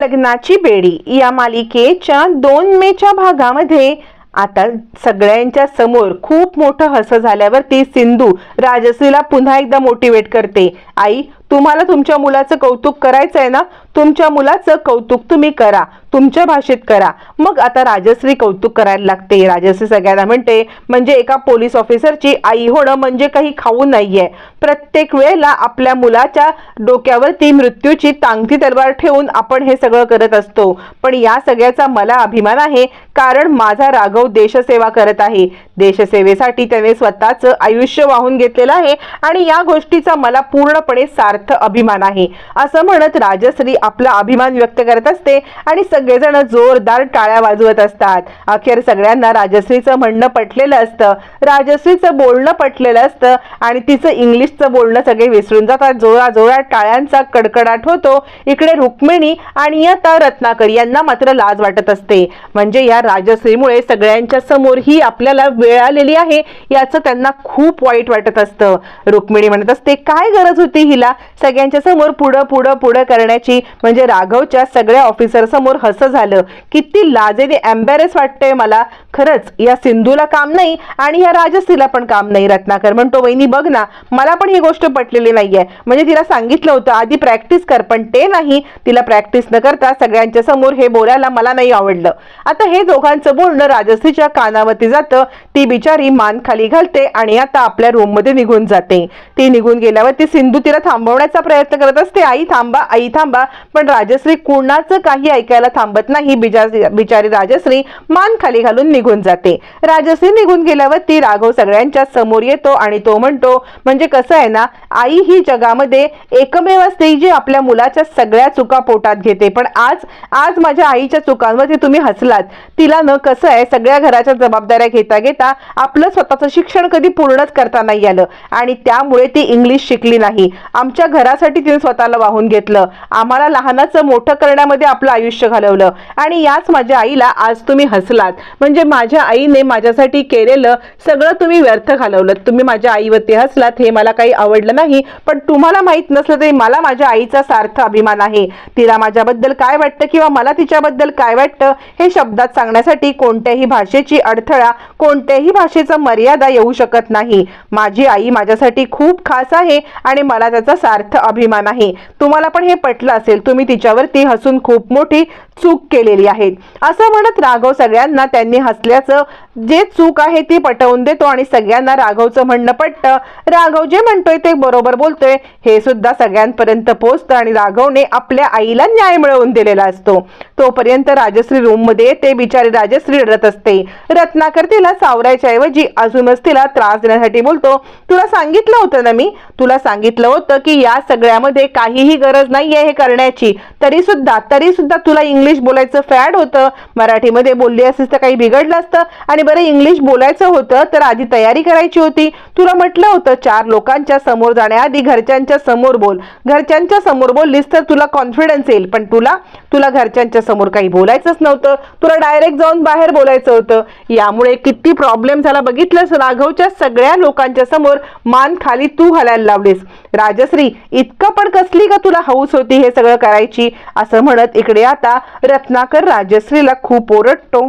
लग्नाची बेडी या मालिकेच्या दोन मेच्या भागामध्ये आता सगळ्यांच्या समोर खूप मोठं हसं झाल्यावरती सिंधू राजश्रीला पुन्हा एकदा मोटिवेट करते. आई तुम्हाला तुमच्या मुलाचं कौतुक करायचं आहे ना तुमच्या मुलाचं कौतुक तुम्ही करा तुमच्या भाषेत करा. मग आता राजश्री कौतुक करायला लागते. राजश्री सगळ्यांना म्हणते म्हणजे एका पोलीस ऑफिसरची आई होणं म्हणजे काही खाऊ नाहीये. प्रत्येक वेळेला आपल्या मुलाच्या डोक्यावरती मृत्यूची तांगती तलवार ठेवून आपण हे सगळं करत असतो. पण या सगळ्याचा मला अभिमान आहे कारण माझा राघव देशसेवा करत आहे. देशसेवेसाठी त्याने स्वतःचं आयुष्य वाहून घेतलेलं आहे आणि या गोष्टीचा मला पूर्णपणे सार्थ अभिमान आहे. असं म्हणत राजश्री आपला अभिमान व्यक्त करत असते आणि सगळेजण जोरदार टाळ्या वाजवत असतात. अखेर सगळ्यांना राजश्रीचं म्हणणं पटलेलं असतं. राजश्रीचं बोलणं पटलेलं असतं आणि तिचं इंग्लिशचं बोलणं सगळे विसरून जातात. जोरा जोरात टाळ्यांचा कडकडाट होतो. इकडे रुक्मिणी आणि आता रत्नाकर यांना मात्र लाज वाटत असते. म्हणजे या राजश्रीमुळे सगळ्यांच्या समोर ही आपल्याला वेळ आलेली आहे याचं त्यांना खूप वाईट वाटत असतं. रुक्मिणी म्हणत असते काय गरज होती हिला? सगळ्यांच्या समोर पुढं पुढं पुढं करण्याची म्हणजे राघवच्या सगळ्या ऑफिसर समोर हसं झालं. किती लाजेने एम्बॅरेस वाटतंय मला. खरंच या सिंधूला काम नाही आणि या राजश्रीला पण काम नाही रत्नाकर. म्हणतो वहिनी बघ ना मला पण ही गोष्ट पटलेली नाहीये. म्हणजे तिला सांगितलं होतं आधी प्रॅक्टिस कर पण ते नाही. तिला प्रॅक्टिस न करता सगळ्यांच्या समोर हे बोलायला मला नाही आवडलं. आता हे दोघांचं बोलणं राजश्रीच्या कानावरती जातं. ती बिचारी मान खाली घालते आणि आता आपल्या रूममध्ये निघून जाते. ती निघून गेल्यावर ती सिंधू तिला थांबवण्याचा प्रयत्न करत असते. आई थांबा आई थांबा. पण राजश्री कुणाचं काही ऐकायला थांबत नाही. बिजा- बिचारी राजश्री मान खाली घालून निघून जाते. राजश्री निघून गेल्यावर ती राघव सगळ्यांच्या समोर येतो आणि तो म्हणतो म्हणजे कसं आहे ना आई ही जगामध्ये एकमेव असते जी आपल्या मुलाच्या सगळ्या चुका पोटात घेते. पण आज आज माझ्या आईच्या चुकांवरती तुम्ही हसलात. तिला न कसं आहे सगळ्या घराच्या जबाबदाऱ्या घेता घेता आपलं स्वतःचं शिक्षण कधी पूर्णच करता नाही आलं. आणि त्यामुळे ती इंग्लिश शिकली नाही. आमच्या घरासाठी तिने स्वतःला वाहून घेतलं. आम्हाला लहानाचं मोठं करण्यामध्ये आपलं आयुष्य घालवलं. आणि याच माझ्या आईला आज तुम्ही हसलात. म्हणजे माझ्या आईने माझ्यासाठी केलेलं सगळं तुम्ही व्यर्थ घालवलं. तुम्ही माझ्या आईवरती हसलात हे मला काही आवडलं नाही. पण तुम्हाला माहीत नसलं तरी मला माझ्या आईचा सार्थ अभिमान आहे. तिला माझ्याबद्दल काय वाटतं किंवा मला तिच्याबद्दल काय वाटतं हे शब्दात सांगण्यासाठी कोणत्याही भाषेची अडथळा कोणत्याही भाषेचा मर्यादा येऊ शकत नाही. माझी आई माझ्यासाठी खूप खास आहे आणि मला त्याचा सार्थ अभिमान आहे. तुम्हाला पण हे पटलं असेल तुम्ही तिच्यावरती हसून खूप मोठी चूक केलेली आहे. असं म्हणत राघव सगळ्यांना त्यांनी हसल्याचं जे चूक आहे ती पटवून देतो आणि सगळ्यांना राघवचं म्हणणं पटतं. राघव जे म्हणतोय ते बरोबर बोलतोय हे सुद्धा सगळ्यांपर्यंत पोहोचतं आणि राघवने आपल्या आईला न्याय मिळवून दिलेला असतो. तोपर्यंत राजश्री रूममध्ये ते येते बिचारी राजश्री रडत असते. रत्नाकर तिला सावरायच्या ऐवजी अजूनच तिला त्रास देण्यासाठी बोलतो. तुला सांगितलं होतं ना मी? तुला सांगितलं होतं की या सगळ्यामध्ये काहीही गरज नाहीये हे करण्याची. तरी सुद्धा तरी सुद्धा तुला इंग्लिश बोलायचं फॅड होतं. मराठीमध्ये बोलली असतीस तर काही बिघडलं असतं. आणि बरं इंग्लिश बोलायचं होतं तर आधी तयारी करायची होती. तुला म्हटलं होतं चार लोकांच्या समोर जाण्याआधी घरच्यांच्या समोर बोल. घरच्यांच्या समोर बोललीस तर तुला कॉन्फिडन्स येईल. पण तुला तुला घरच्यांच्या समोर काही बोलायचंच नव्हतं. तुला डायरेक्ट जाऊन बाहेर बोलायचं होतं. यामुळे किती प्रॉब्लेम झाला बघितलंस? राघवच्या सगळ्या लोकांच्या समोर मान खाली तू घालायला लावलीस. राजश्री इतकं पण कसली का तुला हौस होती हे सगळं करायची? असं म्हणत इकडे आता रत्नाकर राजश्रीला खूप ओरडतो.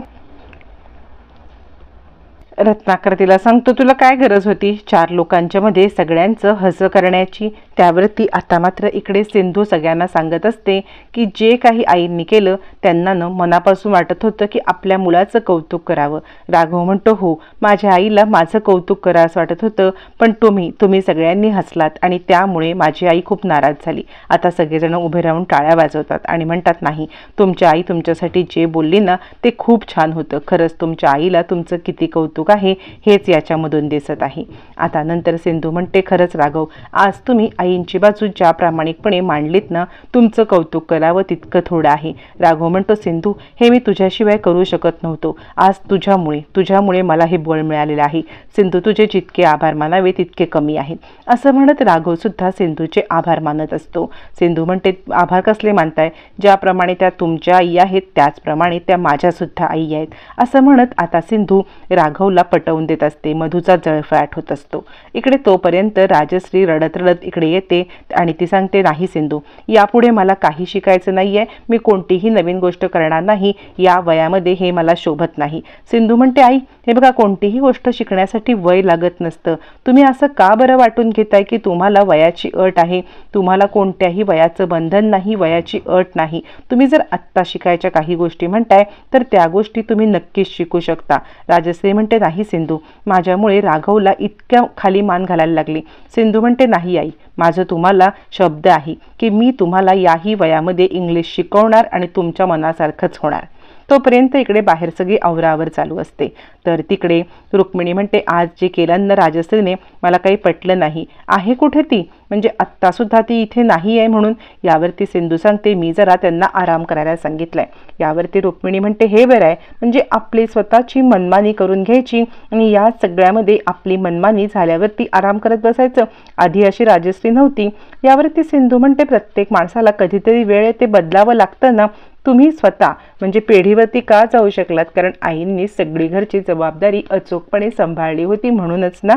रत्नाकर तिला सांगतो तुला काय गरज होती? चार लोकांच्या मध्ये सगळ्यांचं हसं करण्याची. त्यावर ती आता मात्र इकडे सिंधू सगळ्यांना सांगत असते की जे काही आईंनी केलं त्यांना न मनापासून वाटत होतं की आपल्या मुलाचं कौतुक करावं. राघव म्हणतो हो माझ्या आईला माझं कौतुक करा असं वाटत होतं पण तुम्ही तुम्ही सगळ्यांनी हसलात आणि त्यामुळे माझी आई खूप नाराज झाली. आता सगळेजण उभे राहून टाळ्या वाजवतात आणि म्हणतात नाही तुमच्या आई तुमच्यासाठी जे बोलली ना ते खूप छान होतं. खरंच तुमच्या आईला तुमचं किती कौतुक आहे हेच याच्यामधून दिसत आहे. आता नंतर सिंधू म्हणते खरंच राघव आज तुम्ही आईंची बाजू ज्या प्रामाणिकपणे मांडलीत ना तुमचं कौतुक करावं तितकं थोडं आहे. राघव म्हणतो सिंधू हे मी तुझ्याशिवाय करू शकत नव्हतो. आज तुझ्यामुळे तुझ्यामुळे मला हे बळ मिळालेलं आहे. सिंधू तुझे जितके आभार मानावे तितके कमी आहेत असं म्हणत राघव सुद्धा सिंधूचे आभार मानत असतो. सिंधू म्हणते आभार कसले मानताय? ज्याप्रमाणे त्या तुमच्या आई आहेत त्याचप्रमाणे त्या माझ्यासुद्धा आई आहेत. असं म्हणत आता सिंधू राघवला पटवून देत असते. मधूचा जळफळाट होत असतो. इकडे तोपर्यंत राजश्री रडत रडत इकडे येते आणि ती सांगते नाही सिंधू यापुढे मला काही शिकायचं नाही आहे मी कोणतीही नवीन गोष्ट करणार नाही. या वयामध्ये हे मला शोभत नाही. सिंधू म्हणते आई हे बघा कोणतीही गोष्ट शिकण्यासाठी वय लागत नसतं. तुम्ही असं का बरं वाटून घेताय की तुम्हाला वयाची अट आहे? तुम्हाला कोणत्याही वयाचं बंधन नाही वयाची अट नाही. तुम्ही जर आत्ता शिकायच्या काही गोष्टी म्हणताय तर त्या गोष्टी तुम्ही नक्कीच शिकू शकता. राजश्री म्हणते नाही सिंधू. माझ्यामुळे राघवला इतक्या खाली मान घालायला लागली. सिंधू म्हणते नाही आई. माझं तुम्हाला शब्द आहे की मी तुम्हाला याही वयामध्ये इंग्लिश शिकवणार आणि तुमच्या मनासारखंच होणार. तोपर्यंत इकडे बाहेर सगळी आवरावर चालू असते. तर तिकडे रुक्मिणी म्हणते आज जे केलं ना राजश्रीने मला काही पटलं नाही. आहे कुठे ती? म्हणजे आत्तासुद्धा ती इथे नाही आहे म्हणून यावरती सिंधू सांगते मी जरा त्यांना आराम करायला सांगितलंय. यावरती रुक्मिणी म्हणते हे बरं आहे म्हणजे आपली स्वतःची मनमानी करून घ्यायची आणि या सगळ्यामध्ये आपली मनमानी झाल्यावरती आराम करत बसायचं. आधी अशी राजश्री नव्हती. यावरती सिंधू म्हणते प्रत्येक माणसाला कधीतरी वेळ ते बदलावं लागतं ना. तुम्ही स्वतः म्हणजे पेढीवरती का जाऊ शकलात? कारण आईंनी सगळी घरची जबाबदारी अचूकपणे सांभाळली होती म्हणूनच ना.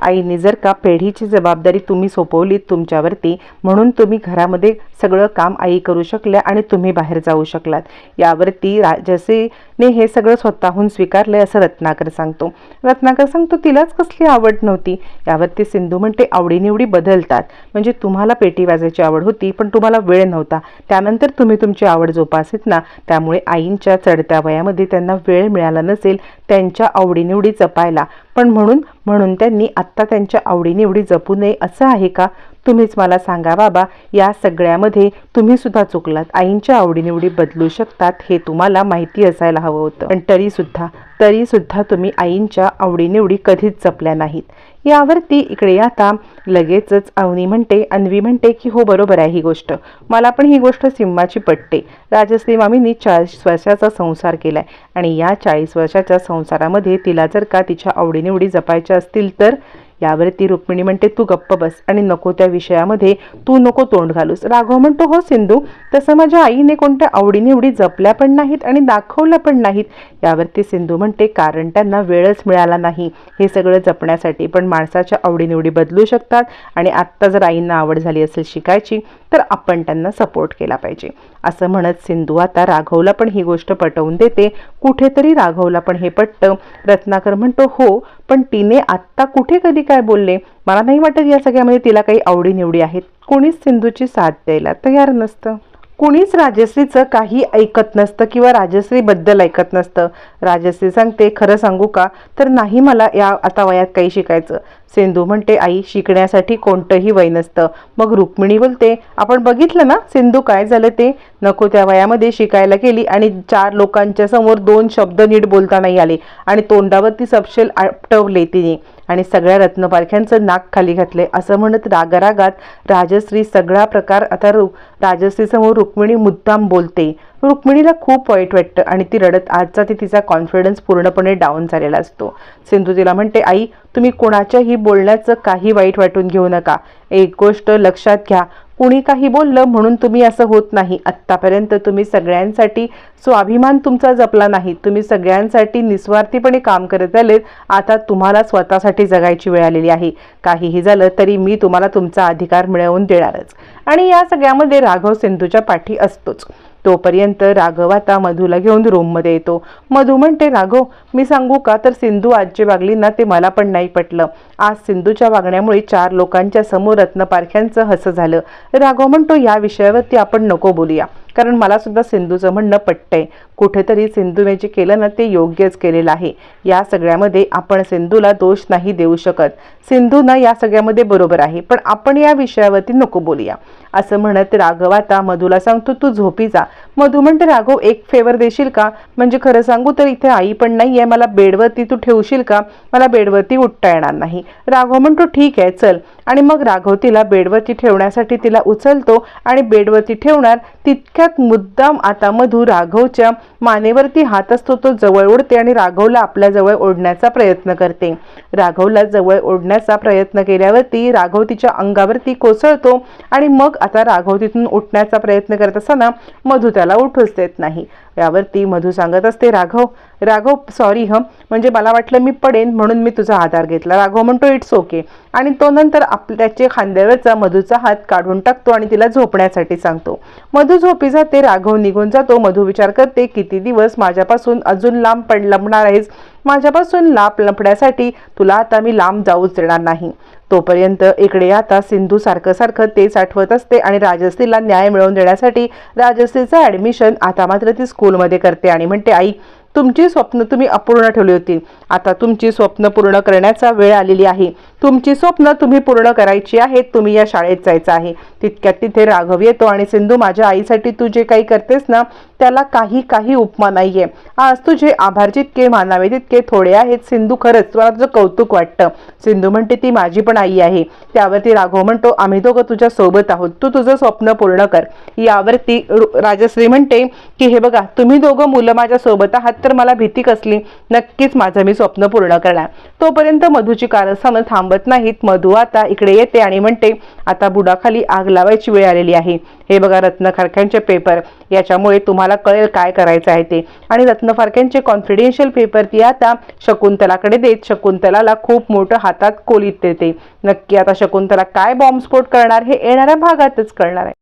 आईने जर का पेढीची जबाबदारी तुम्ही सोपवलीत तुमच्यावरती म्हणून तुम्ही घरामध्ये सगळं काम आई करू शकल्या आणि तुम्ही बाहेर जाऊ शकलात. यावरती राजसेने हे सगळं स्वतःहून स्वीकारलं आहे असं रत्नाकर सांगतो. रत्नाकर सांगतो तिलाच कसली आवड नव्हती. यावरती सिंधू म्हणते आवडीनिवडी बदलतात. म्हणजे तुम्हाला पेटी वाजायची आवड होती पण तुम्हाला वेळ नव्हता. त्यानंतर तुम्ही तुमची आवड जोपासित ना त्यामुळे आईंच्या चढत्या वयामध्ये त्यांना वेळ मिळाला नसेल त्यांच्या आवडीनिवडी जपायला. पण म्हणून म्हणून त्यांनी आत्ता त्यांच्या आवडीनिवडी जपू नये असं आहे का? तुम्हीच मला सांगा बाबा. या सगळ्यामध्ये तुम्ही सुद्धा चुकलात. आईंच्या आवडीनिवडी बदलू शकतात हे तुम्हाला माहिती असायला हवं होतं. पण तरीसुद्धा तरीसुद्धा तुम्ही आईंच्या आवडीनिवडी कधीच जपल्या नाहीत. यावरती इकडे आता लगेचच अवनी म्हणते अन्वी म्हणते की हो बरोबर आहे ही गोष्ट. मला पण ही गोष्ट सिम्माची पटते. राजश्री मामींनी चाळीस वर्षाचा संसार केलाय आणि या चाळीस वर्षाच्या संसारामध्ये तिला जर का तिच्या आवडीनिवडी जपायच्या असतील तर यावरती रुक्मिणी म्हणते तू गप्प बस आणि नको त्या विषयामध्ये तू नको तोंड घालूस. राघव म्हणतो हो सिंधू तसं माझ्या आईने कोणत्या आवडीनिवडी जपल्या पण नाहीत आणि दाखवल्या पण नाहीत. यावरती सिंधू म्हणते कारण त्यांना वेळच मिळाला नाही. हे सगळं जपण्यासाठी पण माणसाच्या आवडीनिवडी बदलू शकतात आणि आत्ता जर आईंना आवड झाली असेल शिकायची तर आपण त्यांना सपोर्ट केला पाहिजे. असं म्हणत सिंधू आता राघवला पण ही गोष्ट पटवून देते. कुठेतरी राघवला पण हे पटतं. रत्नाकर म्हणतो हो पण तिने आत्ता कुठे कधी काय बोलले? मला नाही वाटत या सगळ्यामध्ये तिला काही आवडीनिवडी आहेत. कोणीच सिंधूची साथ द्यायला तयार नसतं. कुणीच राजश्रीचं काही ऐकत नसतं किंवा राजश्रीबद्दल ऐकत नसतं. राजश्री सांगते खरं सांगू का? तर नाही मला या आता वयात काही शिकायचं. सिंधू म्हणते आई शिकण्यासाठी कोणतंही वय नसतं. मग रुक्मिणी बोलते आपण बघितलं ना सिंधू काय झालं ते? नको त्या वयामध्ये शिकायला गेली आणि चार लोकांच्या समोर दोन शब्द नीट बोलता नाही आले आणि तोंडावरती सपशेल आपटवले तिने. आणि सगळ्या रत्नपारख्यांचं नाक खाली घातले. असं म्हणत रागारागात राजश्री सगळा प्रकार आता रु राजश्रीसमोर रुक्मिणी मुद्दाम बोलते. रुक्मिणीला खूप वाईट वाटतं आणि ती रडत आजचा ती तिचा कॉन्फिडन्स पूर्णपणे डाऊन झालेला असतो. सिंधू तिला म्हणते आई तुम्ही कोणाच्याही बोलण्याचं काही वाईट वाटून घेऊ नका. एक गोष्ट लक्षात घ्या. कुणी काही बोललं म्हणून तुम्ही असं होत नाही. आत्तापर्यंत तुम्ही सगळ्यांसाठी स्वाभिमान तुमचा जपला नाही. तुम्ही सगळ्यांसाठी निस्वार्थीपणे काम करत आलेत. आता तुम्हाला स्वतःसाठी जगायची वेळ आलेली आहे. काहीही झालं तरी मी तुम्हाला तुमचा अधिकार मिळवून देणारच. आणि या सगळ्यामध्ये राघव सिंधूच्या पाठी असतोच. तोपर्यंत राघव आता मधूला घेऊन रूममध्ये येतो. मधू म्हणते राघव मी सांगू का? तर सिंधू आजचे वागली ना ते मला पण नाही पटलं. आज सिंधूच्या वागण्यामुळे चार लोकांच्या समोर रत्नपारख्यांचं हसं झालं. राघव म्हणतो या विषयावरती आपण नको बोलूया. कारण मला सुद्धा सिंधूचं म्हणणं पटतंय. कुठेतरी सिंधूने जे केलं ना ते योग्यच केलेलं आहे. या सगळ्यामध्ये आपण सिंधूला दोष नाही देऊ शकत. सिंधू ना या सगळ्यामध्ये बरोबर आहे. पण आपण या विषयावरती नको बोलूया. असं म्हणत राघव आता मधूला सांगतो तू झोपी जा. मधू म्हणते राघव एक फेवर देशील का? म्हणजे खरं सांगू तर इथे आई पण नाही आहे मला बेडवरती तू ठेवशील का? मला बेडवरती उठता येणार नाही. राघव म्हणतो ठीक आहे चल. आणि मग राघव तिला बेडवरती ठेवण्यासाठी तिला उचलतो आणि बेडवरती ठेवणार तितक्यात मुद्दाम आता मधू राघवच्या मानेवरती हात असतो तो जवळ ओढते आणि राघवला आपल्याजवळ ओढण्याचा प्रयत्न करते. राघवला जवळ ओढण्याचा प्रयत्न केल्यावरती राघव तिच्या अंगावरती कोसळतो आणि मग आता राघव तिथून उठण्याचा प्रयत्न करत असताना मधू त्याला उठूच देत नाही. यावर ती मधू सांगत असते राघव राघव सॉरी हं. म्हणजे मला वाटलं मी पडेन म्हणून मी तुझा आधार घेतला. राघव म्हणतो इट्स ओके आणि तो नंतर आप त्याचे खांद्यावरचा मधूचा हात काढून टाकतो आणि तिला झोपण्यासाठी सांगतो. मधू झोपी जाते राघव निघून जातो. मधू विचार करते किती दिवस माझ्यापासून अजून लांब पड लंबणार आहेस? माझ्यापासून लांब लंपण्यासाठी तुला आता मी लांब जाऊच देणार नाही. तोपर्यंत इकडे आता सिंधू सारखं सारखं तेच आठवत असते आणि राजश्रीला न्याय मिळवून देण्यासाठी राजश्रीचं ॲडमिशन आता मात्र ती स्कूलमध्ये करते आणि म्हणते आई तुमची स्वप्न तुम्ही अपूर्ण ठेवली होती. आता तुमची स्वप्न पूर्ण करण्याचा वेळ आलेली आहे. तुमची स्वप्न तुम्ही पूर्ण करायची आहेत तुम्ही या शाळेत जायचं आहे. तितक्यात तिथे राघव येतो आणि सिंधू माझ्या आईसाठी तू जे काही करतेस ना त्याला काही काही उपमा नाहीये. आज तुझे आभार जितके मानावे तितके थोडे आहेत. सिंधू खरंच तुला तुझं कौतुक वाटतं. सिंधू म्हणते ती माझी पण आई आहे. त्यावरती राघव म्हणतो आम्ही दोघं तुझ्या सोबत आहोत. तू तुझं स्वप्न पूर्ण कर. यावरती रु- राजश्री म्हणते की हे बघा तुम्ही दोघं मुलं माझ्या सोबत आहात. तर मला भीती कसली? नक्कीच माझं मी स्वप्न पूर्ण करणार. तोपर्यंत मधूची कारस्थानं थांबत नाहीत. मधू आता इकडे येते आणि म्हणते आता बुडाखाली आग लावायची वेळ आलेली आहे. हे बघा रत्नखारक्यांचे पेपर याच्यामुळे तुम्हाला कळेल काय करायचं आहे ते. आणि रत्नफारक्यांचे कॉन्फिडेन्शियल पेपर ती आता शकुंतलाकडे देत. शकुंतलाला खूप मोठं हातात कोलीत देते. नक्की आता शकुंतला काय बॉम्बस्फोट करणार हे येणाऱ्या भागातच कळणार आहे.